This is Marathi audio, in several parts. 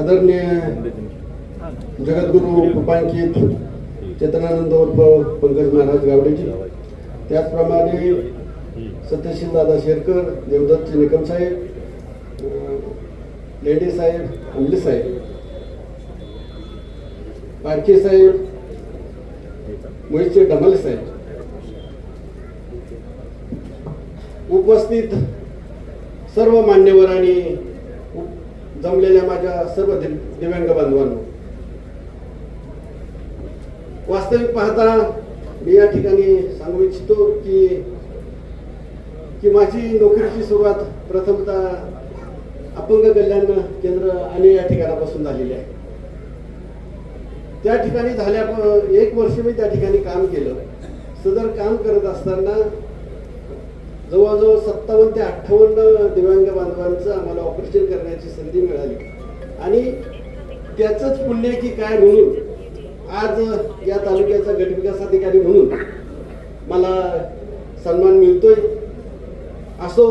आदरणीय जगद्गुरु कृपांकित चेतनानंद उर्फ पंकज महाराज गावडेजी त्याचप्रमाणे सत्यशील दादा शेरकर देवदत्त निकम साहेब लेडी साहेब अंबली साहेब पारखे साहेब मोहितचे डमाले साहेब. उपस्थित सर्व मान्यवर आणि जमलेल्या माझ्या सर्व दिव्यांग बांधवांनो वास्तविक पाहता मी या ठिकाणी सांगू इच्छितो की की माझी नोकरीची सुरुवात प्रथमतः अपंग कल्याण केंद्र आणि या ठिकाणापासून झालेली आहे. त्या ठिकाणी झाल्या एक वर्ष मी त्या ठिकाणी काम केलं. सदर काम करत असताना जवळजवळ सत्तावन्न ते अठ्ठावन्न दिव्यांग बांधवांचं आम्हाला ऑपरेशन करण्याची संधी मिळाली. आणि त्याचंच पुण्य की काय म्हणून? आज या तालुक्याचा गटविकास अधिकारी म्हणून मला सन्मान मिळतोय. असो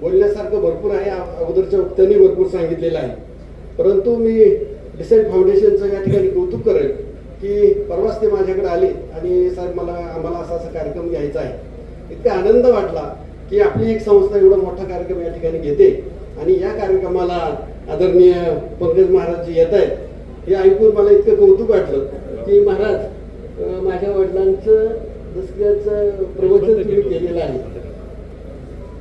बोलण्यासारखं भरपूर आहे अगोदरच्या वक्त्यांनी भरपूर सांगितलेलं आहे. परंतु मी डिसेंट फाउंडेशनचं या ठिकाणी कौतुक करेल की परवाच ते माझ्याकडे आले आणि साहेब मला आम्हाला असा असा कार्यक्रम घ्यायचा आहे. इतका आनंद वाटला की आपली एक संस्था एवढा मोठा कार्यक्रम या ठिकाणी घेते. आणि या कार्यक्रमाला आदरणीय पंकज महाराज जी येत आहेत. हे ऐकून मला इतकं कौतुक वाटलं की महाराज माझ्या वडिलांचं दसऱ्याचं प्रवचन तुम्ही केलेलं आहे.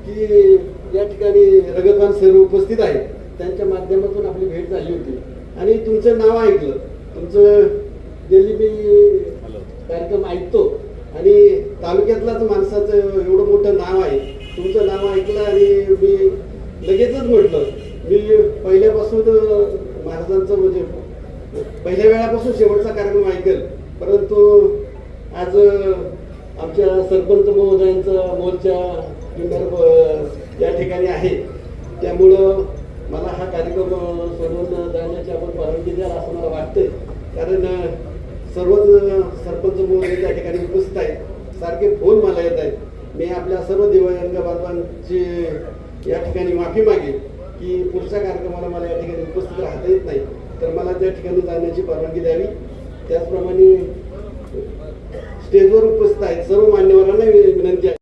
की या ठिकाणी रगतवान सर उपस्थित आहेत. त्यांच्या माध्यमातून आपली भेट झाली होती. आणि तुमचं नाव ऐकलं. तुमचं डेली मी कार्यक्रम ऐकतो. आणि तालुक्यातलाच माणसाचं एवढं मोठं नाव आहे. तुमचं नाव ऐकलं आणि मी लगेचच म्हटलं. मी पहिल्यापासून महाराजांचं म्हणजे पहिल्या वेळापासून शेवटचा कार्यक्रम ऐकेल. परंतु आज आमच्या सरपंच महोदयांचा मोर्चा या ठिकाणी आहे. त्यामुळं मला हा कार्यक्रम सोडून जाण्याची आपण परवानगी द्याल असं मला वाटतंय. कारण सर्वच सरपंच महोदय त्या ठिकाणी उपस्थित आहेत. सारखे फोन मला येत आहेत. मी आपल्या सर्व दिव्यांग बांधवांची या ठिकाणी माफी मागेल की पुढच्या कार्यक्रमाला मला या ठिकाणी उपस्थित राहता येत नाही. तर मला त्या ठिकाणी जाण्याची परवानगी द्यावी. त्याचप्रमाणे स्टेजवर उपस्थित आहेत. सर्व मान्यवरांना विनंती आहे.